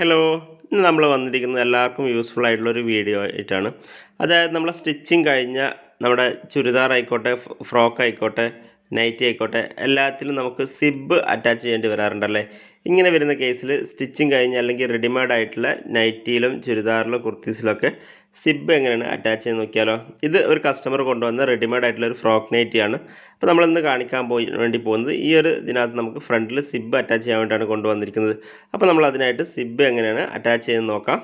Hello ഇന്ന് നമ്മൾ വന്നിരിക്കുന്നത് എല്ലാവർക്കും യൂസ്ഫുൾ ആയിട്ടുള്ള ഒരു വീഡിയോ ആയിട്ടാണ്. അതായത് നമ്മൾ സ്റ്റിച്ചിങ് കഴിഞ്ഞ നമ്മുടെ ചുരിദാർ ആയിക്കോട്ടെ ഫ്രോക്ക് ആയിക്കോട്ടെ നൈറ്റി ആയിക്കോട്ടെ. എല്ലാത്തിലും നമുക്ക് സിബ് അറ്റാച്ച് ചെയ്യേണ്ടി വരാറുണ്ടല്ലേ? ഇങ്ങനെ വരുന്ന കേസിൽ സ്റ്റിച്ചിങ് കഴിഞ്ഞ് അല്ലെങ്കിൽ റെഡിമെയ്ഡ് ആയിട്ടുള്ള നൈറ്റിയിലും ചുരിദാറിലും കുർത്തീസിലൊക്കെ സിബ് എങ്ങനെയാണ് അറ്റാച്ച് ചെയ്ത് നോക്കിയാലോ? ഇത് ഒരു കസ്റ്റമർ കൊണ്ടുവന്ന റെഡിമെയ്ഡ് ആയിട്ടുള്ള ഒരു ഫ്രോക്ക് നൈറ്റിയാണ് അപ്പോൾ നമ്മളിന്ന് കാണിക്കാൻ പോയി വേണ്ടി പോകുന്നത് ഈ ഒരു ഇതിനകത്ത് നമുക്ക് ഫ്രണ്ടിൽ സിബ് അറ്റാച്ച് ചെയ്യാൻ വേണ്ടിയാണ് കൊണ്ടുവന്നിരിക്കുന്നത്. അപ്പോൾ നമ്മൾ അതിനായിട്ട് സിബ് എങ്ങനെയാണ് അറ്റാച്ച് ചെയ്ത് നോക്കാം.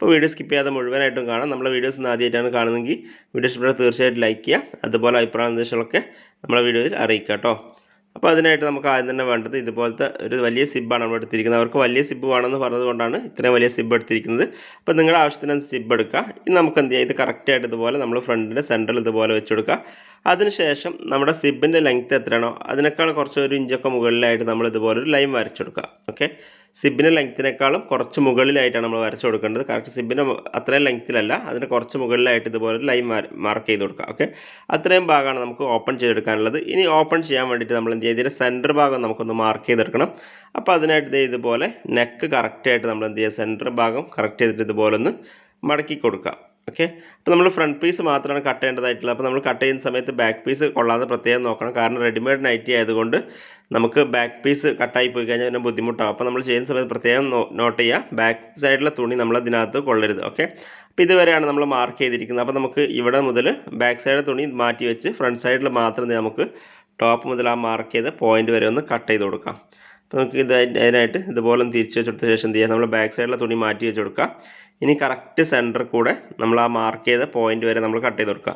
അപ്പോൾ വീഡിയോ സ്കിപ്പ് ചെയ്യാതെ മുഴുവനായിട്ടും കാണാം. നമ്മുടെ വീഡിയോസ് ഇന്ന് ആദ്യമായിട്ടാണ് കാണുന്നതെങ്കിൽ വീഡിയോ ഇഷ്ടപ്പെട്ടാൽ തീർച്ചയായിട്ടും ലൈക്ക് ചെയ്യുക. അതുപോലെ അഭിപ്രായ നിർദ്ദേശങ്ങളൊക്കെ നമ്മുടെ വീഡിയോയിൽ അറിയിക്കുക കേട്ടോ. അപ്പോൾ അതിനായിട്ട് നമുക്ക് ആദ്യം തന്നെ വേണ്ടത് ഇതുപോലത്തെ ഒരു വലിയ സിബ്ബാണ് നമ്മൾ എടുത്തിരിക്കുന്നത്. അവർക്ക് വലിയ സിബ് വേണമെന്ന് പറഞ്ഞതുകൊണ്ടാണ് ഇത്രയും വലിയ സിബ് എടുത്തിരിക്കുന്നത്. അപ്പോൾ നിങ്ങളുടെ ആവശ്യത്തിനനുസരിച്ച് സിബ് എടുക്കുക. ഇനി നമുക്ക് എന്ത് ചെയ്യാം? ഇത് കറക്റ്റായിട്ട് ഇതുപോലെ നമ്മൾ ഫ്രണ്ടിന്റെ സെന്ററിൽ ഇതുപോലെ വെച്ച് കൊടുക്കുക. അതിനുശേഷം നമ്മുടെ സിബിന്റെ ലെങ്ത്ത് എത്രയാണോ അതിനേക്കാൾ കുറച്ച് ഒരു ഇഞ്ചൊക്കെ മുകളിലായിട്ട് നമ്മൾ ഇതുപോലെ ഒരു ലൈൻ വരച്ചെടുക്കുക ഓക്കെ സിബിന്റെ ലെങ്ത്തിനേക്കാളും കുറച്ച് മുകളിലായിട്ടാണ് നമ്മൾ വരച്ചു കൊടുക്കേണ്ടത്. കറക്റ്റ് സിബിന്റെ അത്രയും ലെങ്ത്തിലല്ല അതിന് കുറച്ച് മുകളിലായിട്ട് ഇതുപോലെ ഒരു ലൈൻ മാർക്ക് ചെയ്ത് കൊടുക്കുക. ഓക്കെ അത്രയും ഭാഗമാണ് നമുക്ക് ഓപ്പൺ ചെയ്തെടുക്കാനുള്ളത്. ഇനി ഓപ്പൺ ചെയ്യാൻ വേണ്ടിയിട്ട് നമ്മൾ എന്ത് ഇതിന്റെ സെന്റർ ഭാഗം നമുക്കൊന്ന് മാർക്ക് ചെയ്തെടുക്കണം. അപ്പോൾ അതിനായിട്ട് ഇതുപോലെ നെക്ക് കറക്റ്റായിട്ട് നമ്മൾ എന്ത് ചെയ്യുക സെന്റർ ഭാഗം കറക്റ്റ് ചെയ്തിട്ട് ഇതുപോലെ ഒന്ന് മടക്കി കൊടുക്കുക. ഓക്കെ അപ്പോൾ നമ്മൾ ഫ്രണ്ട് പീസ് മാത്രമാണ് കട്ട് ചെയ്യേണ്ടതായിട്ടുള്ളത്. അപ്പോൾ നമ്മൾ കട്ട് ചെയ്യുന്ന സമയത്ത് ബാക്ക് പീസ് കൊള്ളാതെ പ്രത്യേകം നോക്കണം. കാരണം റെഡിമെയ്ഡ് നൈറ്റി ആയതുകൊണ്ട് നമുക്ക് ബാക്ക് പീസ് കട്ടായി പോയി കഴിഞ്ഞാൽ പിന്നെ ബുദ്ധിമുട്ടാകും അപ്പോൾ നമ്മൾ ചെയ്യുന്ന സമയത്ത് പ്രത്യേകം നോട്ട് ചെയ്യുക. ബാക്ക് സൈഡിലെ തുണി നമ്മൾ അതിനകത്ത് കൊള്ളരുത്. ഓക്കെ അപ്പോൾ ഇതുവരെയാണ് നമ്മൾ മാർക്ക് ചെയ്തിരിക്കുന്നത്. അപ്പോൾ നമുക്ക് ഇവിടെ മുതൽ ബാക്ക് സൈഡിലെ തുണി മാറ്റി വെച്ച് ഫ്രണ്ട് സൈഡിൽ മാത്രം നമുക്ക് ടോപ്പ് മുതൽ ആ മാർക്ക് ചെയ്ത പോയിന്റ് വരെ ഒന്ന് കട്ട് ചെയ്ത് കൊടുക്കാം. അപ്പോൾ നമുക്ക് ഇത് അതിനായിട്ട് ഇതുപോലെ ഒന്ന് തിരിച്ച് വെച്ചെടുത്ത ശേഷം എന്ത് ചെയ്യാം? നമ്മൾ ബാക്ക് സൈഡിലെ തുണി മാറ്റി വെച്ച് കൊടുക്കുക. ഇനി കറക്റ്റ് സെന്റർ കൂടെ നമ്മൾ ആ മാർക്ക് ചെയ്ത പോയിന്റ് വരെ നമ്മൾ കട്ട് ചെയ്ത് കൊടുക്കുക.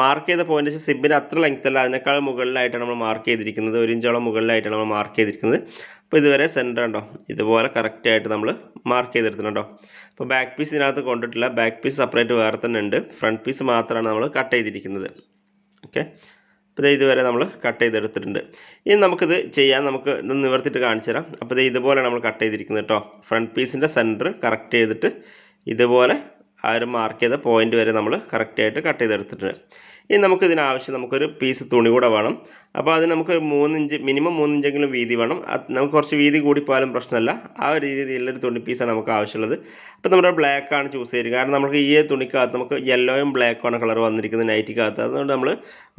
മാർക്ക് ചെയ്ത പോയിന്റ് വെച്ചാൽ സിബിന് അത്ര ലെങ്ത് അല്ല അതിനേക്കാൾ മുകളിലായിട്ടാണ് നമ്മൾ മാർക്ക് ചെയ്തിരിക്കുന്നത്. ഒരു ഇഞ്ചോളം മുകളിലായിട്ടാണ് നമ്മൾ മാർക്ക് ചെയ്തിരിക്കുന്നത്. അപ്പോൾ ഇതുവരെ സെന്റർ ഉണ്ടോ? ഇതുപോലെ കറക്റ്റായിട്ട് നമ്മൾ മാർക്ക് ചെയ്തെടുത്തിട്ടുണ്ടോ അപ്പോൾ ബാക്ക് പീസ് ഇതിനകത്ത് കൊണ്ടിട്ടില്ല. ബാക്ക് പീസ് സെപ്പറേറ്റ് വേറെ തന്നെ ഉണ്ട്. ഫ്രണ്ട് പീസ് മാത്രമാണ് നമ്മൾ കട്ട് ചെയ്തിരിക്കുന്നത്. ഓക്കെ അപ്പോൾ ഇതുവരെ നമ്മൾ കട്ട് ചെയ്തെടുത്തിട്ടുണ്ട്. ഇനി നമുക്കിത് ചെയ്യാം നമുക്ക് ഇത് നിവർത്തിയിട്ട് കാണിച്ചു തരാം. അപ്പോൾ ഇതുപോലെ നമ്മൾ കട്ട് ചെയ്തിരിക്കുന്നത് കേട്ടോ ഫ്രണ്ട് പീസിന്റെ സെന്റർ കറക്റ്റ് ചെയ്തിട്ട് ഇതുപോലെ ആ ഒരു മാർക്ക് ചെയ്ത പോയിന്റ് വരെ നമ്മൾ കറക്റ്റായിട്ട് കട്ട് ചെയ്തെടുത്തിട്ടുണ്ട്. ഇനി നമുക്ക് ഇതിനാവശ്യം നമുക്കൊരു പീസ് തുണി കൂടെ വേണം. അപ്പോൾ അത് നമുക്ക് മൂന്നിഞ്ച് മിനിമം മൂന്നിഞ്ചെങ്കിലും വീതി വേണം. നമുക്ക് കുറച്ച് വീതി കൂടിപ്പോയാലും പ്രശ്നമല്ല. ആ ഒരു രീതിയിലുള്ളൊരു തുണി പീസാണ് നമുക്ക് ആവശ്യമുള്ളത്. അപ്പോൾ നമ്മുടെ ബ്ലാക്ക് ആണ് ചൂസ് ചെയ്യുക കാരണം നമുക്ക് ഈ തുണിക്കകത്ത് നമുക്ക് യെല്ലോയും ബ്ലാക്കുമാണ് കളർ വന്നിരിക്കുന്നത് നൈറ്റിക്കകത്ത് അതുകൊണ്ട് നമ്മൾ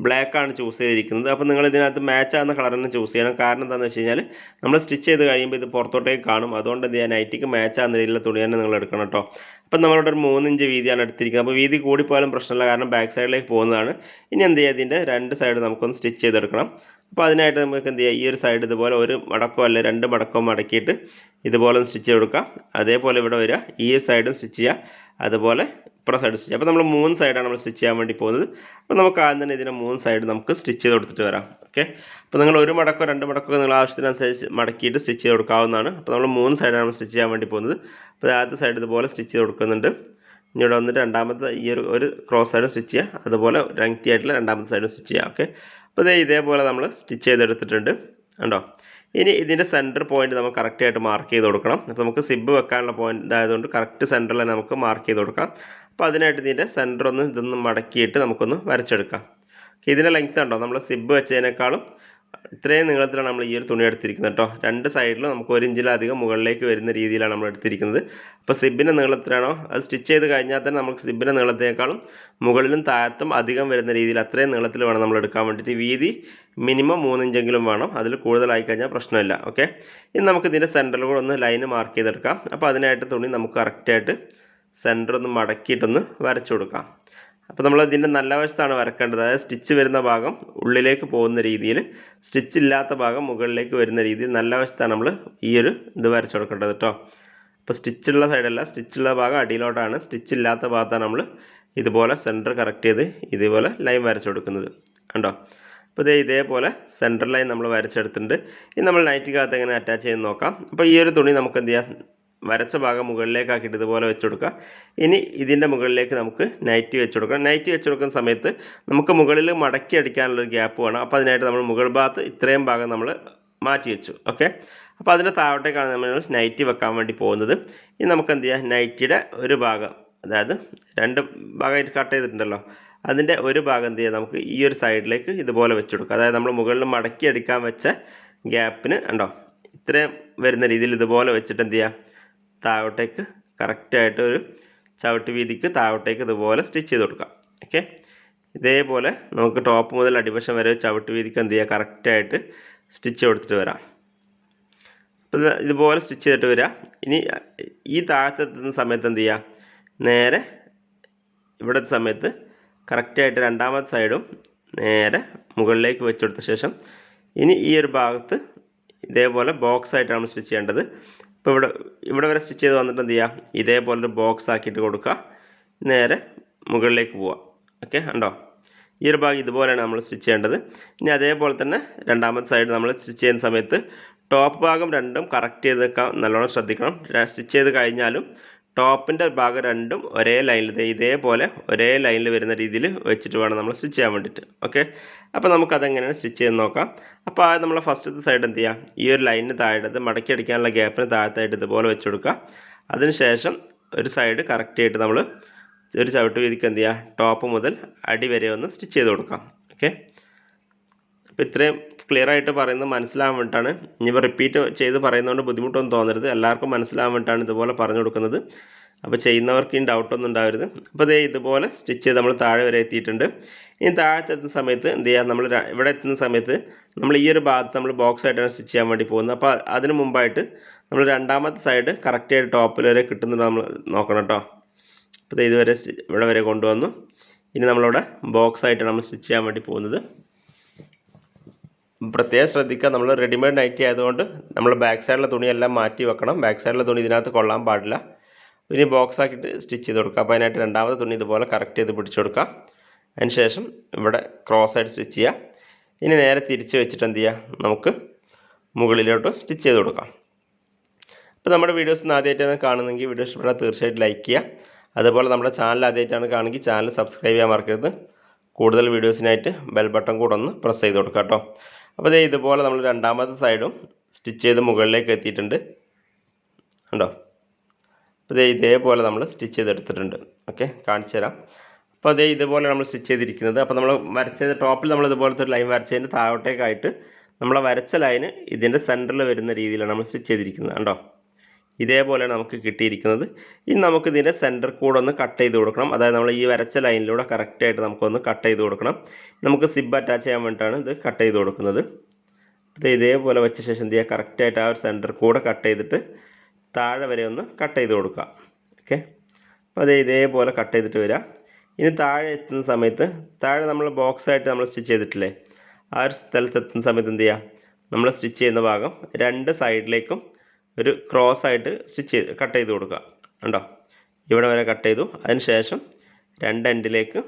ബ്ലാക്ക് ആണ് ചൂസ് ചെയ്തിരിക്കുന്നത്. അപ്പോൾ നിങ്ങൾ ഇതിനകത്ത് മാച്ച് ആകുന്ന കളർ തന്നെ ചൂസ് ചെയ്യണം. കാരണം എന്താണെന്ന് വെച്ച് കഴിഞ്ഞാൽ നമ്മൾ സ്റ്റിച്ച് ചെയ്ത് കഴിയുമ്പോൾ ഇത് പുറത്തോട്ടേക്ക് കാണും. അതുകൊണ്ട് ഞാൻ നൈറ്റിക്ക് മാച്ച് ആകുന്ന രീതിയിലുള്ള തുണി തന്നെ നിങ്ങൾ എടുക്കണം കേട്ടോ. അപ്പം നമ്മളിവിടെ ഒരു മൂന്നിഞ്ച് വീതിയാണ് എടുത്തിരിക്കുന്നത്. അപ്പോൾ വീതി കൂടിപ്പോയാലും പ്രശ്നമില്ല. കാരണം ബാക്ക് സൈഡിലേക്ക് പോകുന്നതാണ്. ഇനി എന്ത് ചെയ്യുക ഇതിന്റെ രണ്ട് സൈഡ് നമുക്കൊന്ന് സ്റ്റിച്ച് ചെയ്തെടുക്കണം. അപ്പോൾ അതിനായിട്ട് നമുക്ക് എന്ത് ചെയ്യാം? ഈ ഒരു സൈഡ് ഇതുപോലെ ഒരു മടക്കോ അല്ലെ രണ്ട് മടക്കോ മടക്കിയിട്ട് ഇതുപോലെ സ്റ്റിച്ച് കൊടുക്കുക അതേപോലെ ഇവിടെ വരിക. ഈ സൈഡും സ്റ്റിച്ച് ചെയ്യുക. അതുപോലെ ഇപ്പുറം സൈഡ് സ്റ്റിച്ച് അപ്പോൾ നമ്മൾ മൂന്ന് സൈഡാണ് നമ്മൾ സ്റ്റിച്ച് ചെയ്യാൻ വേണ്ടി പോകുന്നത്. അപ്പോൾ നമുക്ക് ആദ്യം തന്നെ ഇതിനെ മൂന്ന് സൈഡ് നമുക്ക് സ്റ്റിച്ച് ചെയ്ത് കൊടുത്തിട്ട് വരാം. ഓക്കെ അപ്പോൾ നിങ്ങൾ ഒരു മടക്കോ രണ്ട് മടക്കോ നിങ്ങൾ ആവശ്യത്തിനനുസരിച്ച് മടക്കിയിട്ട് സ്റ്റിച്ച് ചെയ്ത് കൊടുക്കാവുന്നതാണ്. അപ്പോൾ നമ്മൾ മൂന്ന് സൈഡാണ് നമ്മൾ സ്റ്റിച്ച് ചെയ്യാൻ വേണ്ടി പോകുന്നത്. അപ്പോൾ ആദ്യത്തെ സൈഡ് ഇതുപോലെ സ്റ്റിച്ച് ചെയ്ത് കൊടുക്കുന്നുണ്ട്. ഇനി ഇവിടെ വന്നിട്ട് രണ്ടാമത്തെ ഈ ഒരു ഒരു ക്രോസ് സൈഡും സ്റ്റിച്ച് ചെയ്യുക. അതുപോലെ ലെങ്തി ആയിട്ടുള്ള രണ്ടാമത്തെ സൈഡും സ്റ്റിച്ച് ചെയ്യുക. ഓക്കെ അപ്പോൾ ഇതേ ഇതേപോലെ നമ്മൾ സ്റ്റിച്ച് ചെയ്തെടുത്തിട്ടുണ്ട്. കണ്ടോ? ഇനി ഇതിന്റെ സെന്റർ പോയിന്റ് നമുക്ക് കറക്റ്റായിട്ട് മാർക്ക് ചെയ്ത് കൊടുക്കണം. അപ്പോൾ നമുക്ക് സിബ് വെക്കാനുള്ള പോയിന്റ് ഇതായതുകൊണ്ട് കറക്റ്റ് സെന്ററിൽ നമുക്ക് മാർക്ക് ചെയ്ത് കൊടുക്കാം. അപ്പോൾ അതിനായിട്ട് ഇതിന്റെ സെന്റർ ഒന്ന് ഇതൊന്ന് മടക്കിയിട്ട് നമുക്കൊന്ന് വരച്ചെടുക്കാം. ഇതിന്റെ ലെങ്ത് ഉണ്ടോ? നമ്മൾ സിബ് വെച്ചതിനേക്കാളും ഇത്രയും നീളത്തിലാണ് നമ്മൾ ഈ ഒരു തുണി എടുത്തിരിക്കുന്നത് കേട്ടോ. രണ്ട് സൈഡിലും നമുക്ക് ഒരു ഇഞ്ചിലധികം മുകളിലേക്ക് വരുന്ന രീതിയിലാണ് നമ്മൾ എടുത്തിരിക്കുന്നത്. അപ്പോൾ സിബിന്റെ നീളത്തിലാണോ? അത് സ്റ്റിച്ച് ചെയ്ത് കഴിഞ്ഞാൽ തന്നെ നമുക്ക് സിബിന്റെ നീളത്തേക്കാളും മുകളിലും താഴത്തും അധികം വരുന്ന രീതിയിൽ അത്രയും നീളത്തിൽ വേണം നമ്മൾ എടുക്കാൻ വേണ്ടിയിട്ട്. വീതി മിനിമം മൂന്നിഞ്ചെങ്കിലും വേണം. അതിൽ കൂടുതലായി കഴിഞ്ഞാൽ പ്രശ്നമില്ല. ഓക്കെ ഇനി നമുക്ക് ഇതിന്റെ സെന്ററിൽ കൂടെ ഒന്ന് ലൈന് മാർക്ക് ചെയ്തെടുക്കാം. അപ്പോൾ അതിനായിട്ട് തുണി നമുക്ക് കറക്റ്റായിട്ട് സെന്റർ ഒന്ന് മടക്കിയിട്ടൊന്ന് വരച്ചു കൊടുക്കാം. അപ്പോൾ നമ്മൾ ഇതിന്റെ നല്ല വശത്താണ് വരക്കേണ്ടത്. അതായത് സ്റ്റിച്ച് വരുന്ന ഭാഗം ഉള്ളിലേക്ക് പോകുന്ന രീതിയിൽ സ്റ്റിച്ച് ഇല്ലാത്ത ഭാഗം മുകളിലേക്ക് വരുന്ന രീതിയിൽ നല്ല വശത്താണ് നമ്മൾ ഈ ഒരു ഇത് വരച്ചു കൊടുക്കേണ്ടത് കേട്ടോ അപ്പോൾ സ്റ്റിച്ചുള്ള സൈഡല്ല സ്റ്റിച്ചുള്ള ഭാഗം അടിയിലോട്ടാണ്. സ്റ്റിച്ച് ഇല്ലാത്ത ഭാഗത്താണ് നമ്മൾ ഇതുപോലെ സെന്റർ കറക്റ്റ് ചെയ്ത് ഇതുപോലെ ലൈൻ വരച്ചു കൊടുക്കുന്നത്. കണ്ടോ? അപ്പോൾ ഇതേ ഇതേപോലെ സെന്റർ ലൈൻ നമ്മൾ വരച്ചെടുത്തിട്ടുണ്ട്. ഇനി നമ്മൾ നൈറ്റിക്കകത്ത് എങ്ങനെ അറ്റാച്ച് ചെയ്ത് നോക്കാം. അപ്പോൾ ഈ ഒരു തുണി നമുക്ക് എന്ത് ചെയ്യാം? വരച്ച ഭാഗം മുകളിലേക്കാക്കിയിട്ട് ഇതുപോലെ വെച്ച് കൊടുക്കുക. ഇനി ഇതിന്റെ മുകളിലേക്ക് നമുക്ക് നൈറ്റി വെച്ച് കൊടുക്കാം. നൈറ്റി വെച്ച് കൊടുക്കുന്ന സമയത്ത് നമുക്ക് മുകളിൽ മടക്കി അടിക്കാനുള്ളൊരു ഗ്യാപ്പ് വേണം. അപ്പോൾ അതിനായിട്ട് നമ്മൾ മുകൾ ഭാഗത്ത് ഇത്രയും ഭാഗം നമ്മൾ മാറ്റി വെച്ചു. ഓക്കെ അപ്പോൾ അതിന്റെ താഴോട്ടേക്കാണ് നമ്മൾ നൈറ്റി വെക്കാൻ വേണ്ടി പോകുന്നത്. ഇനി നമുക്ക് എന്ത് ചെയ്യാം? നൈറ്റിയുടെ ഒരു ഭാഗം അതായത് രണ്ട് ഭാഗമായിട്ട് കട്ട് ചെയ്തിട്ടുണ്ടല്ലോ. അതിന്റെ ഒരു ഭാഗം എന്ത് ചെയ്യാം? നമുക്ക് ഈ ഒരു സൈഡിലേക്ക് ഇതുപോലെ വെച്ച് കൊടുക്കുക അതായത് നമ്മൾ മുകളിൽ മടക്കി അടിക്കാൻ വെച്ച ഗ്യാപ്പിന് ഉണ്ടോ ഇത്രയും വരുന്ന രീതിയിൽ ഇതുപോലെ വെച്ചിട്ട് എന്ത് ചെയ്യുക താഴോട്ടേക്ക് കറക്റ്റായിട്ട് ഒരു ചവിട്ട് വീതിക്ക് താഴോട്ടേക്ക് ഇതുപോലെ സ്റ്റിച്ച് ചെയ്ത് കൊടുക്കാം. ഓക്കെ ഇതേപോലെ നമുക്ക് ടോപ്പ് മുതൽ അടിവശം വരെ ചവിട്ട് വീതിക്ക് എന്ത് ചെയ്യുക കറക്റ്റായിട്ട് സ്റ്റിച്ച് കൊടുത്തിട്ട് വരാം. അപ്പോൾ ഇതുപോലെ സ്റ്റിച്ച് ചെയ്തിട്ട് വരിക ഇനി ഈ താഴത്തെത്തുന്ന സമയത്ത് എന്ത് ചെയ്യുക നേരെ ഇവിടുത്തെ സമയത്ത് കറക്റ്റായിട്ട് രണ്ടാമത്തെ സൈഡും നേരെ മുകളിലേക്ക് വെച്ചെടുത്ത ശേഷം ഇനി ഈ ഒരു ഭാഗത്ത് ഇതേപോലെ ബോക്സ് ആയിട്ടാണ് സ്റ്റിച്ച് ചെയ്യേണ്ടത്. ഇപ്പോൾ ഇവിടെ ഇവിടെ വരെ സ്റ്റിച്ച് ചെയ്ത് വന്നിട്ട് എന്ത് ചെയ്യുക ഇതേപോലൊരു ബോക്സ് ആക്കിയിട്ട് കൊടുക്കുക നേരെ മുകളിലേക്ക് പോവുക ഓക്കെ ഉണ്ടോ ഈ ഒരു ഭാഗം ഇതുപോലെയാണ് നമ്മൾ സ്റ്റിച്ച് ചെയ്യേണ്ടത്. ഇനി അതേപോലെ തന്നെ രണ്ടാമത്തെ സൈഡ് നമ്മൾ സ്റ്റിച്ച് ചെയ്യുന്ന സമയത്ത് ടോപ്പ് ഭാഗം രണ്ടും കറക്റ്റ് ചെയ്ത് വെക്കാൻ നല്ലോണം ശ്രദ്ധിക്കണം. സ്റ്റിച്ച് ചെയ്ത് കഴിഞ്ഞാലും ടോപ്പിന്റെ ഭാഗം രണ്ടും ഒരേ ലൈനിൽ ഇതേപോലെ ഒരേ ലൈനിൽ വരുന്ന രീതിയിൽ വെച്ചിട്ട് വേണം നമ്മൾ സ്റ്റിച്ച് ചെയ്യാൻ വേണ്ടിയിട്ട്. ഓക്കെ? അപ്പോൾ നമുക്കതെങ്ങനെയാണ് സ്റ്റിച്ച് ചെയ്ത് നോക്കാം. അപ്പോൾ ആദ്യം നമ്മളെ ഫസ്റ്റത്തെ സൈഡ് എന്ത് ചെയ്യുക ഈ ഒരു ലൈനിന് താഴെടുത്ത് മടക്കി അടിക്കാനുള്ള ഗ്യാപ്പിന് താഴത്തായിട്ട് ഇതുപോലെ വെച്ച് കൊടുക്കുക. അതിനുശേഷം ഒരു സൈഡ് കറക്റ്റ് ആയിട്ട് നമ്മൾ ഒരു ചവിട്ട് വീതിക്ക് എന്ത് ചെയ്യുക? ടോപ്പ് മുതൽ അടി വരെ ഒന്ന് സ്റ്റിച്ച് ചെയ്ത് കൊടുക്കാം ഓക്കെ? അപ്പോൾ ഇത്രയും ക്ലിയർ ആയിട്ട് പറയുന്നത് മനസ്സിലാവാൻ വേണ്ടിയിട്ടാണ്. ഇനിയിപ്പോൾ റിപ്പീറ്റ് ചെയ്ത് പറയുന്നതുകൊണ്ട് ബുദ്ധിമുട്ടൊന്നും തോന്നരുത്. എല്ലാവർക്കും മനസ്സിലാവാൻ വേണ്ടിയിട്ടാണ് ഇതുപോലെ പറഞ്ഞു കൊടുക്കുന്നത്. അപ്പോൾ ചെയ്യുന്നവർക്ക് ഈ ഡൗട്ടൊന്നും ഉണ്ടാവരുത്. അപ്പോൾ ഇതേ ഇതുപോലെ സ്റ്റിച്ച് ചെയ്ത് നമ്മൾ താഴെ വരെ എത്തിയിട്ടുണ്ട്. ഇനി താഴത്തെ എത്തുന്ന സമയത്ത് എന്ത് ചെയ്യുക നമ്മൾ ഇവിടെ എത്തുന്ന സമയത്ത് നമ്മൾ ഈ ഒരു ഭാഗത്ത് നമ്മൾ ബോക്സ് ആയിട്ടാണ് സ്റ്റിച്ച് ചെയ്യാൻ വേണ്ടി പോകുന്നത്. അപ്പോൾ അതിന് മുമ്പായിട്ട് നമ്മൾ രണ്ടാമത്തെ സൈഡ് കറക്റ്റായിട്ട് ടോപ്പിൽ വരെ കിട്ടുന്നുണ്ട് നമ്മൾ നോക്കണം കേട്ടോ. അപ്പോൾ ഇതുവരെ ഇവിടെ വരെ കൊണ്ടുവന്നു. ഇനി നമ്മളിവിടെ ബോക്സ് ആയിട്ടാണ് നമ്മൾ സ്റ്റിച്ച് ചെയ്യാൻ വേണ്ടി പോകുന്നത്. പ്രത്യേകം ശ്രദ്ധിക്കുക നമ്മൾ റെഡിമെയ്ഡ് നൈറ്റി ആയതുകൊണ്ട് നമ്മൾ ബാക്ക് സൈഡിലെ തുണിയെല്ലാം മാറ്റി വെക്കണം. ബാക്ക് സൈഡിലെ തുണി ഇതിനകത്ത് കൊള്ളാൻ പാടില്ല. ഇനി ബോക്സ് ആക്കിയിട്ട് സ്റ്റിച്ച് ചെയ്ത് കൊടുക്കുക. അപ്പോൾ അതിനായിട്ട് രണ്ടാമത്തെ തുണി ഇതുപോലെ കറക്റ്റ് ചെയ്ത് പിടിച്ചു കൊടുക്കുക. അതിന് ശേഷം ഇവിടെ ക്രോസ് ആയിട്ട് സ്റ്റിച്ച് ചെയ്യുക. ഇനി നേരെ തിരിച്ച് വെച്ചിട്ട് എന്ത് ചെയ്യുക? നമുക്ക് മുകളിലോട്ട് സ്റ്റിച്ച് ചെയ്ത് കൊടുക്കാം. അപ്പോൾ നമ്മുടെ വീഡിയോസ് ഇന്ന് ആദ്യമായിട്ടാണ് കാണുന്നതെങ്കിൽ വീഡിയോ ഇഷ്ടപ്പെട്ടാൽ തീർച്ചയായിട്ടും ലൈക്ക് ചെയ്യുക. അതുപോലെ നമ്മുടെ ചാനൽ ആദ്യമായിട്ടാണ് കാണുമെങ്കിൽ ചാനൽ സബ്സ്ക്രൈബ് ചെയ്യാൻ മറക്കരുത്. കൂടുതൽ വീഡിയോസിനായിട്ട് ബെൽ ബട്ടൺ കൂടെ ഒന്ന് പ്രസ് ചെയ്ത് കൊടുക്കാം കേട്ടോ. അപ്പോൾ ദേ ഇതുപോലെ നമ്മൾ രണ്ടാമത്തെ സൈഡും സ്റ്റിച്ച് ചെയ്ത് മുകളിലേക്ക് എത്തിയിട്ടുണ്ട്. ഉണ്ടോ അപ്പോൾ ദേ ഇതേപോലെ നമ്മൾ സ്റ്റിച്ച് ചെയ്തെടുത്തിട്ടുണ്ട് ഓക്കെ കാണിച്ചു തരാം. അപ്പോൾ അതേ ഇതുപോലെ നമ്മൾ സ്റ്റിച്ച് ചെയ്തിരിക്കുന്നത്. അപ്പോൾ നമ്മൾ വരച്ചത് ടോപ്പിൽ നമ്മൾ ഇതുപോലത്തെ ഒരു ലൈൻ വരച്ചതിന്റെ താഴോട്ടേക്കായിട്ട് നമ്മളെ വരച്ച ലൈന് ഇതിന്റെ സെന്ററിൽ വരുന്ന രീതിയിലാണ് നമ്മൾ സ്റ്റിച്ച് ചെയ്തിരിക്കുന്നത്. കണ്ടോ? ഇതേപോലെയാണ് നമുക്ക് കിട്ടിയിരിക്കുന്നത്. ഇനി നമുക്ക് ഇതിന്റെ സെന്റർ കൂടെ ഒന്ന് കട്ട് ചെയ്ത് കൊടുക്കണം. അതായത് നമ്മൾ ഈ വരച്ച ലൈനിലൂടെ കറക്റ്റായിട്ട് നമുക്കൊന്ന് കട്ട് ചെയ്ത് കൊടുക്കണം. നമുക്ക് സിബ് അറ്റാച്ച് ചെയ്യാൻ വേണ്ടിയിട്ടാണ് ഇത് കട്ട് ചെയ്ത് കൊടുക്കുന്നത്. ഇത് ഇതേപോലെ വെച്ച ശേഷം എന്ത് ചെയ്യുക? കറക്റ്റായിട്ട് ആ ഒരു സെന്റർ കൂടെ കട്ട് ചെയ്തിട്ട് താഴെ വരെ ഒന്ന് കട്ട് ചെയ്ത് കൊടുക്കുക. ഓക്കെ അപ്പോൾ അത് ഇതേപോലെ കട്ട് ചെയ്തിട്ട് വരിക. ഇനി താഴെ എത്തുന്ന സമയത്ത് താഴെ നമ്മൾ ബോക്സ് ആയിട്ട് നമ്മൾ സ്റ്റിച്ച് ചെയ്തിട്ടില്ലേ? ആ ഒരു സ്ഥലത്ത് എത്തുന്ന സമയത്ത് എന്ത് ചെയ്യുക? നമ്മൾ സ്റ്റിച്ച് ചെയ്യുന്ന ഭാഗം രണ്ട് സൈഡിലേക്കും ഒരു ക്രോസ് ആയിട്ട് സ്റ്റിച്ച് ചെയ്ത് കട്ട് ചെയ്ത് കൊടുക്കുക. കണ്ടോ? ഇവിടെ വരെ കട്ട് ചെയ്തു. അതിന് ശേഷം രണ്ട് എൻഡിലേക്ക്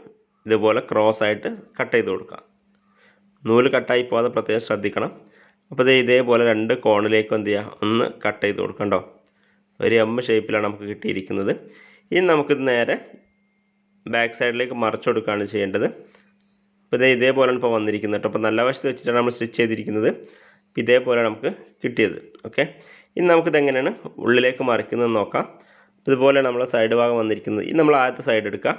ഇതുപോലെ ക്രോസ് ആയിട്ട് കട്ട് ചെയ്ത് കൊടുക്കുക. നൂൽ കട്ടായി പോകാതെ പ്രത്യേകം ശ്രദ്ധിക്കണം. അപ്പോൾ ഇത് ഇതേപോലെ രണ്ട് കോണിലേക്കും എന്ത് ചെയ്യുക ഒന്ന് കട്ട് ചെയ്ത് കൊടുക്കണ്ടോ ഒരു എം ഷേപ്പിലാണ് നമുക്ക് കിട്ടിയിരിക്കുന്നത്. ഇനി നമുക്കിത് നേരെ ബാക്ക് സൈഡിലേക്ക് മറച്ചു കൊടുക്കുകയാണ് ചെയ്യേണ്ടത്. അപ്പോൾ ഇത് ഇതേപോലെയാണ് ഇപ്പോൾ വന്നിരിക്കുന്നത് കേട്ടോ. അപ്പോൾ നല്ല വശത്ത് വെച്ചിട്ടാണ് നമ്മൾ സ്റ്റിച്ച് ചെയ്തിരിക്കുന്നത്. ഇതേപോലെ നമുക്ക് കിട്ടിയത്. ഓക്കെ ഇനി നമുക്കിത് എങ്ങനെയാണ് ഉള്ളിലേക്ക് മറിക്കുന്നത് നോക്കാം. ഇതുപോലെ നമ്മൾ സൈഡ് ഭാഗം വന്നിരിക്കുന്നത്. ഇനി നമ്മൾ ആദ്യത്തെ സൈഡ് എടുക്കുക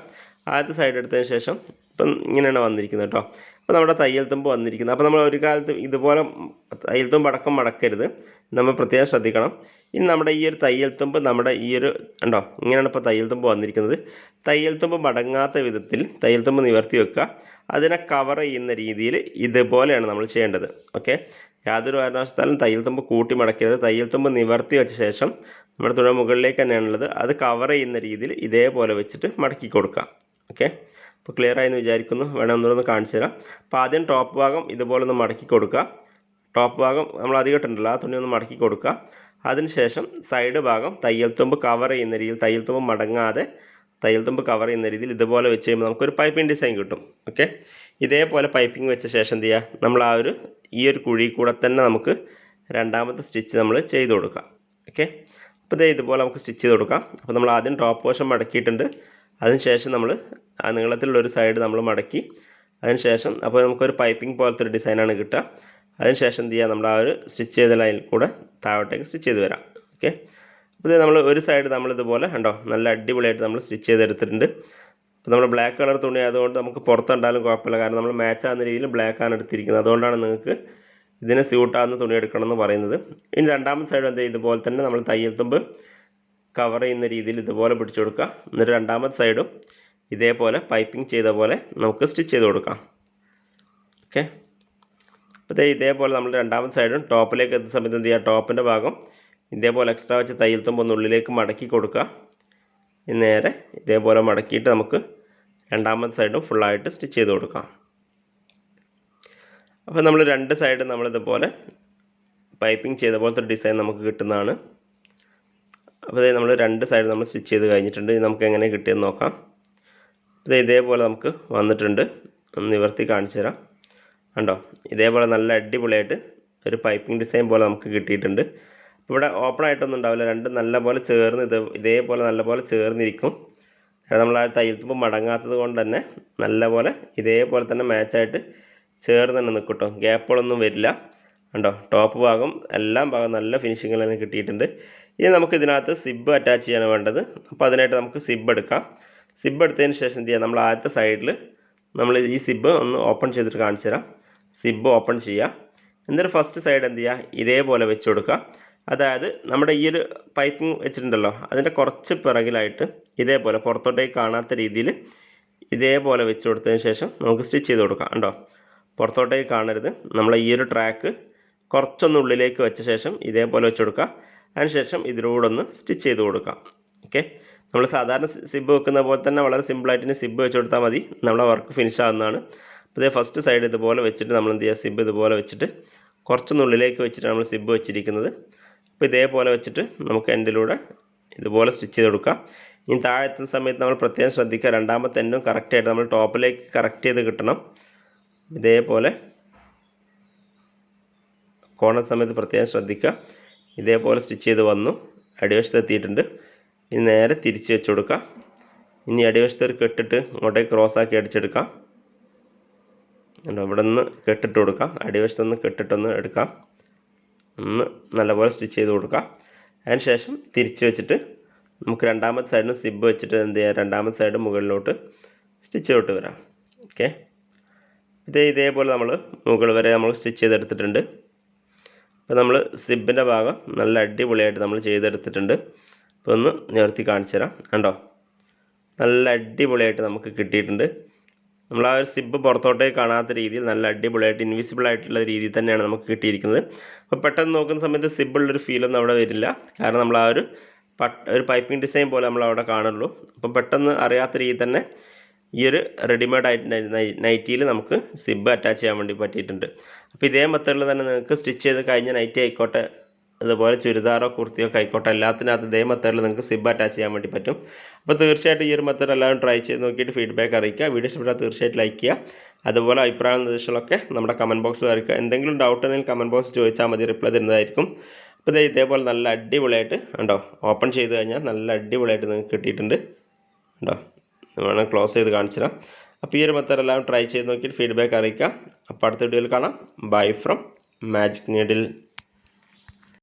ആദ്യത്തെ സൈഡ് എടുത്തതിന് ശേഷം ഇപ്പം ഇങ്ങനെയാണ് വന്നിരിക്കുന്നത് കേട്ടോ. അപ്പോൾ നമ്മുടെ തയ്യൽ തുമ്പ് വന്നിരിക്കുന്നത് അപ്പോൾ നമ്മൾ ഒരു കാലത്ത് ഇതുപോലെ തയ്യൽ തുമ്പ് അടക്കം മടക്കരുത്. നമ്മൾ പ്രത്യേകം ശ്രദ്ധിക്കണം. ഇനി നമ്മുടെ ഈ ഒരു തയ്യൽ തുമ്പ് നമ്മുടെ ഈ ഒരു ഉണ്ടോ ഇങ്ങനെയാണ് ഇപ്പോൾ തയ്യൽ തുമ്പ് വന്നിരിക്കുന്നത്. തയ്യൽ തുമ്പ് മടങ്ങാത്ത വിധത്തിൽ തയ്യൽ തുമ്പ് നിവർത്തി വെക്കുക. അതിനെ കവർ ചെയ്യുന്ന രീതിയിൽ ഇതുപോലെയാണ് നമ്മൾ ചെയ്യേണ്ടത്. ഓക്കെ യാതൊരു കാരണവശാലും തയ്യൽ തുമ്പ് കൂട്ടി മടക്കരുത്. തയ്യൽ തുമ്പ് നിവർത്തി വെച്ച ശേഷം നമ്മുടെ തുണ മുകളിലേക്ക് തന്നെയാണുള്ളത് അത് കവർ ചെയ്യുന്ന രീതിയിൽ ഇതേപോലെ വെച്ചിട്ട് മടക്കി കൊടുക്കുക ഓക്കെ അപ്പോൾ ക്ലിയർ ആയെന്ന് വിചാരിക്കുന്നു. വേണം ഒന്നുകൂടെ കാണിച്ചു തരാം. അപ്പോൾ ആദ്യം ടോപ്പ് ഭാഗം ഇതുപോലെ ഒന്ന് മടക്കി കൊടുക്കുക. ടോപ്പ് ഭാഗം നമ്മൾ അധികം ഇട്ടിട്ടുണ്ടല്ലോ ആ തുണി ഒന്ന് മടക്കി കൊടുക്കുക. അതിനുശേഷം സൈഡ് ഭാഗം തയ്യൽ തുമ്പ് കവർ ചെയ്യുന്ന രീതിയിൽ തയ്യൽ തുമ്പ് മടങ്ങാതെ തയ്യൽ തുമ്പ് കവർ ചെയ്യുന്ന രീതിയിൽ ഇതുപോലെ വെച്ച് കഴിയുമ്പോൾ നമുക്കൊരു പൈപ്പിംഗ് ഡിസൈൻ കിട്ടും. ഓക്കെ ഇതേപോലെ പൈപ്പിംഗ് വെച്ച ശേഷം എന്ത് ചെയ്യുക? നമ്മൾ ആ ഒരു ഈ ഒരു കുഴി കൂടെ തന്നെ നമുക്ക് രണ്ടാമത്തെ സ്റ്റിച്ച് നമ്മൾ ചെയ്ത് കൊടുക്കാം. ഓക്കെ അപ്പോൾ ഇതേ ഇതുപോലെ നമുക്ക് സ്റ്റിച്ച് ചെയ്ത് കൊടുക്കാം. അപ്പോൾ നമ്മൾ ആദ്യം ടോപ്പ് പോർഷൻ മടക്കിയിട്ടുണ്ട്. അതിനുശേഷം നമ്മൾ ആ നീളത്തിലുള്ള ഒരു സൈഡ് നമ്മൾ മടക്കി. അതിനുശേഷം അപ്പോൾ നമുക്കൊരു പൈപ്പിംഗ് പോലത്തെ ഒരു ഡിസൈനാണ് കിട്ടുക. അതിനുശേഷം എന്ത് ചെയ്യുക? നമ്മൾ ആ ഒരു സ്റ്റിച്ച് ചെയ്ത ലൈനിൽ കൂടെ താഴോട്ടേക്ക് സ്റ്റിച്ച് ചെയ്ത് വരാം. ഓക്കെ അപ്പോൾ നമ്മൾ ഒരു സൈഡ് നമ്മൾ ഇതുപോലെ കണ്ടോ നല്ല അടിപൊളിയായിട്ട് നമ്മൾ സ്റ്റിച്ച് ചെയ്തെടുത്തിട്ടുണ്ട്. അപ്പോൾ നമ്മൾ ബ്ലാക്ക് കളർ തുണി ആയതുകൊണ്ട് നമുക്ക് പുറത്തുണ്ടാലും കുഴപ്പമില്ല. കാരണം നമ്മൾ മാച്ച് ആകുന്ന രീതിയിൽ ബ്ലാക്ക് ആണ് എടുത്തിരിക്കുന്നത്. അതുകൊണ്ടാണ് നിങ്ങൾക്ക് ഇതിന് സ്യൂട്ടാകുന്ന തുണി എടുക്കണം എന്ന് പറയുന്നത്. ഇനി രണ്ടാമത്തെ സൈഡ് എന്ത് ഇതുപോലെ തന്നെ നമ്മൾ തയ്യൽ തുമ്പ് കവർ ചെയ്യുന്ന രീതിയിൽ ഇതുപോലെ പിടിച്ചു കൊടുക്കുക. എന്നിട്ട് രണ്ടാമത്തെ സൈഡും ഇതേപോലെ പൈപ്പിംഗ് ചെയ്ത പോലെ നമുക്ക് സ്റ്റിച്ച് ചെയ്ത് കൊടുക്കാം. ഓക്കെ അപ്പോൾ ഇതേപോലെ നമ്മൾ രണ്ടാമത്തെ സൈഡും ടോപ്പിലേക്ക് എത്തുന്ന സമയത്ത് എന്ത് ചെയ്യുക? ടോപ്പിന്റെ ഭാഗം ഇതേപോലെ എക്സ്ട്രാ വെച്ച് തയ്യൽ തുമ്പ് ഒന്ന് ഉള്ളിലേക്ക് മടക്കി കൊടുക്കുക. നേരെ ഇതേപോലെ മടക്കിയിട്ട് നമുക്ക് രണ്ടാമത്തെ സൈഡും ഫുള്ളായിട്ട് സ്റ്റിച്ച് ചെയ്ത് കൊടുക്കാം. അപ്പോൾ നമ്മൾ രണ്ട് സൈഡും നമ്മളിതുപോലെ പൈപ്പിംഗ് ചെയ്ത പോലത്തെ ഡിസൈൻ നമുക്ക് കിട്ടുന്നതാണ്. അപ്പോൾ നമ്മൾ രണ്ട് സൈഡ് നമ്മൾ സ്റ്റിച്ച് ചെയ്ത് കഴിഞ്ഞിട്ടുണ്ട്. ഇനി നമുക്ക് എങ്ങനെ കിട്ടിയെന്ന് നോക്കാം. അപ്പോൾ ഇതേപോലെ നമുക്ക് വന്നിട്ടുണ്ട്. ഒന്ന് നിവർത്തി കാണിച്ചു തരാം. കണ്ടോ? ഇതേപോലെ നല്ല അടിപൊളിയായിട്ട് ഒരു പൈപ്പിംഗ് ഡിസൈൻ പോലെ നമുക്ക് കിട്ടിയിട്ടുണ്ട്. ഇവിടെ ഓപ്പൺ ആയിട്ടൊന്നും ഉണ്ടാവില്ല. രണ്ടും നല്ലപോലെ ചേർന്ന് ഇത് ഇതേപോലെ നല്ലപോലെ ചേർന്നിരിക്കും. നമ്മൾ ആ തയ്യൽത്തുമ്പോൾ മടങ്ങാത്തത് കൊണ്ട് തന്നെ നല്ലപോലെ ഇതേപോലെ തന്നെ മാച്ചായിട്ട് ചേർന്ന് തന്നെ നിൽക്കും കേട്ടോ ഗ്യാപ്പുകളൊന്നും വരില്ല. കണ്ടോ? ടോപ്പ് ഭാഗം എല്ലാം ഭാഗം നല്ല ഫിനിഷിങ്ങിൽ തന്നെ കിട്ടിയിട്ടുണ്ട്. ഇനി നമുക്ക് ഇതിനകത്ത് സിബ് അറ്റാച്ച് ചെയ്യാണ് വേണ്ടത്. അപ്പോൾ അതിനായിട്ട് നമുക്ക് സിബ് എടുക്കാം. സിബ് എടുത്തതിന് ശേഷം എന്ത് ചെയ്യാം? നമ്മൾ ആദ്യത്തെ സൈഡിൽ നമ്മൾ ഈ സിബ് ഒന്ന് ഓപ്പൺ ചെയ്തിട്ട് കാണിച്ചു തരാം സിബ് ഓപ്പൺ ചെയ്യുക എന്നിട്ട് ഫസ്റ്റ് സൈഡ് എന്ത് ചെയ്യുക ഇതേപോലെ വെച്ച് കൊടുക്കുക അതായത് നമ്മുടെ ഈ ഒരു പൈപ്പിംഗ് വെച്ചിട്ടുണ്ടല്ലോ അതിന്റെ കുറച്ച് പിറകിലായിട്ട് ഇതേപോലെ പുറത്തോട്ടേക്ക് കാണാത്ത രീതിയിൽ ഇതേപോലെ വെച്ച് കൊടുത്തതിന് ശേഷം നമുക്ക് സ്റ്റിച്ച് ചെയ്ത് കൊടുക്കാം കണ്ടോ? പുറത്തോട്ടേക്ക് കാണരുത്. നമ്മൾ ഈ ഒരു ട്രാക്ക് കുറച്ചൊന്നുള്ളിലേക്ക് വെച്ച ശേഷം ഇതേപോലെ വെച്ച് കൊടുക്കുക. അതിനുശേഷം ഇതിലൂടെ ഒന്ന് സ്റ്റിച്ച് ചെയ്ത് കൊടുക്കാം. ഓക്കെ നമ്മൾ സാധാരണ സിബ് വെക്കുന്ന പോലെ തന്നെ വളരെ സിമ്പിളായിട്ട് സിബ് വെച്ച് കൊടുത്താൽ മതി. നമ്മളെ വർക്ക് ഫിനിഷ് ആകുന്നതാണ് അപ്പോൾ ഇതേ ഫസ്റ്റ് സൈഡ് ഇതുപോലെ വെച്ചിട്ട് നമ്മൾ എന്ത് ചെയ്യുക? സിബ് ഇതുപോലെ വെച്ചിട്ട് കുറച്ചൊന്നുള്ളിലേക്ക് വെച്ചിട്ട് നമ്മൾ സിബ് വെച്ചിരിക്കുന്നത്. അപ്പോൾ ഇതേപോലെ വെച്ചിട്ട് നമുക്ക് എൻഡിലൂടെ ഇതുപോലെ സ്റ്റിച്ച് ചെയ്ത് കൊടുക്കാം. ഇനി താഴെ എത്തുന്ന സമയത്ത് നമ്മൾ പ്രത്യേകം ശ്രദ്ധിക്കുക. രണ്ടാമത്തെ എൻഡും കറക്റ്റായിട്ട് നമ്മൾ ടോപ്പിലേക്ക് കറക്റ്റ് ചെയ്ത് കിട്ടണം. ഇതേപോലെ കോണ സമയത്ത് പ്രത്യേകം ശ്രദ്ധിക്കുക. ഇതേപോലെ സ്റ്റിച്ച് ചെയ്ത് വന്നു. അടിവശത്ത് എത്തിയിട്ടുണ്ട്. ഇനി നേരെ തിരിച്ച് വെച്ച് കൊടുക്കാം ഇനി അടിവശത്ത് ഒരു കെട്ടിട്ട് ഇങ്ങോട്ടേക്ക് ക്രോസ് ആക്കി അടിച്ചെടുക്കാം. ഇവിടെ നിന്ന് കെട്ടിട്ട് കൊടുക്കാം. അടിവശത്തുനിന്ന് കെട്ടിട്ടൊന്ന് എടുക്കാം. ഒന്ന് നല്ലപോലെ സ്റ്റിച്ച് ചെയ്ത് കൊടുക്കുക. അതിന് ശേഷം തിരിച്ച് വെച്ചിട്ട് നമുക്ക് രണ്ടാമത്തെ സൈഡിന് സിബ് വെച്ചിട്ട് എന്ത് ചെയ്യാം രണ്ടാമത്തെ സൈഡ് മുകളിലോട്ട് സ്റ്റിച്ച് ചെയ്തിട്ട് വരാം. ഓക്കെ. ഇതേ ഇതേപോലെ നമ്മൾ മുകൾ വരെ നമ്മൾ സ്റ്റിച്ച് ചെയ്തെടുത്തിട്ടുണ്ട്. അപ്പോൾ നമ്മൾ സിബിന്റെ ഭാഗം നല്ല അടിപൊളിയായിട്ട് നമ്മൾ ചെയ്തെടുത്തിട്ടുണ്ട്. അപ്പോൾ ഒന്ന് നിവർത്തി കാണിച്ചു തരാം. കണ്ടോ? നല്ല അടിപൊളിയായിട്ട് നമുക്ക് കിട്ടിയിട്ടുണ്ട്. നമ്മൾ ആ ഒരു സിബ് പുറത്തോട്ടേ കാണാത്ത രീതിയിൽ നല്ല അടിപൊളിയായിട്ട് ഇൻവിസിബിൾ ആയിട്ടുള്ള രീതിയിൽ തന്നെയാണ് നമുക്ക് കിട്ടിയിരിക്കുന്നത്. അപ്പോൾ പെട്ടെന്ന് നോക്കുന്ന സമയത്ത് സിബിളുള്ളൊരു ഫീലൊന്നും അവിടെ വരില്ല. കാരണം നമ്മൾ ആ ഒരു പട്ട് ഒരു പൈപ്പിംഗ് ഡിസൈൻ പോലെ നമ്മൾ അവിടെ കാണുള്ളൂ. അപ്പോൾ പെട്ടെന്ന് അറിയാത്ത രീതിയിൽ തന്നെ ഈ ഒരു റെഡിമെയ്ഡ് ആയിട്ട് നൈറ്റിയിൽ നമുക്ക് സിബ് അറ്റാച്ച് ചെയ്യാൻ വേണ്ടി പറ്റിയിട്ടുണ്ട്. അപ്പോൾ ഇതേ മെത്തേഡിൽ തന്നെ നിങ്ങൾക്ക് സ്റ്റിച്ച് ചെയ്ത് കഴിഞ്ഞ നൈറ്റി ആയിക്കോട്ടെ അതുപോലെ ചുരിദാറോ കുർത്തിയോ കൈക്കോട്ടോ എല്ലാത്തിനകത്ത് ഇതേ മെത്തേഡിൽ നിങ്ങൾക്ക് സിബ് അറ്റാച്ച് ചെയ്യാൻ വേണ്ടി പറ്റും. അപ്പോൾ തീർച്ചയായിട്ടും ഈ ഒരു മെത്തേഡ് എല്ലാവരും ട്രൈ ചെയ്ത് നോക്കിയിട്ട് ഫീഡ്ബാക്ക് അറിയിക്കുക. വീഡിയോ ഇഷ്ടപ്പെട്ടാൽ തീർച്ചയായിട്ടും ലൈക്ക് ചെയ്യുക. അതുപോലെ അഭിപ്രായ നിർദ്ദേശങ്ങളൊക്കെ നമ്മുടെ കമന്റ് ബോക്സിൽ വരയ്ക്കുക. എന്തെങ്കിലും ഡൗട്ട് ഉണ്ടെങ്കിൽ കമന്റ് ബോക്സ് ചോദിച്ചാൽ മതി. റിപ്ലൈ തരുന്നതായിരിക്കും. അപ്പോൾ ഇതേ ഇതേപോലെ നല്ല അടിപൊളിയായിട്ട് ഉണ്ടോ ഓപ്പൺ ചെയ്ത് കഴിഞ്ഞാൽ നല്ല അടിപൊളിയായിട്ട് നിങ്ങൾക്ക് കിട്ടിയിട്ടുണ്ട്. ഉണ്ടോ വേണം ക്ലോസ് ചെയ്ത് കാണിച്ചു തരാം അപ്പോൾ ഈ ഒരു മെത്തേഡ് എല്ലാം ട്രൈ ചെയ്ത് നോക്കിയിട്ട് ഫീഡ്ബാക്ക് അറിയിക്കുക. അപ്പോൾ അടുത്ത വീഡിയോയിൽ കാണാം. Bye from magic needle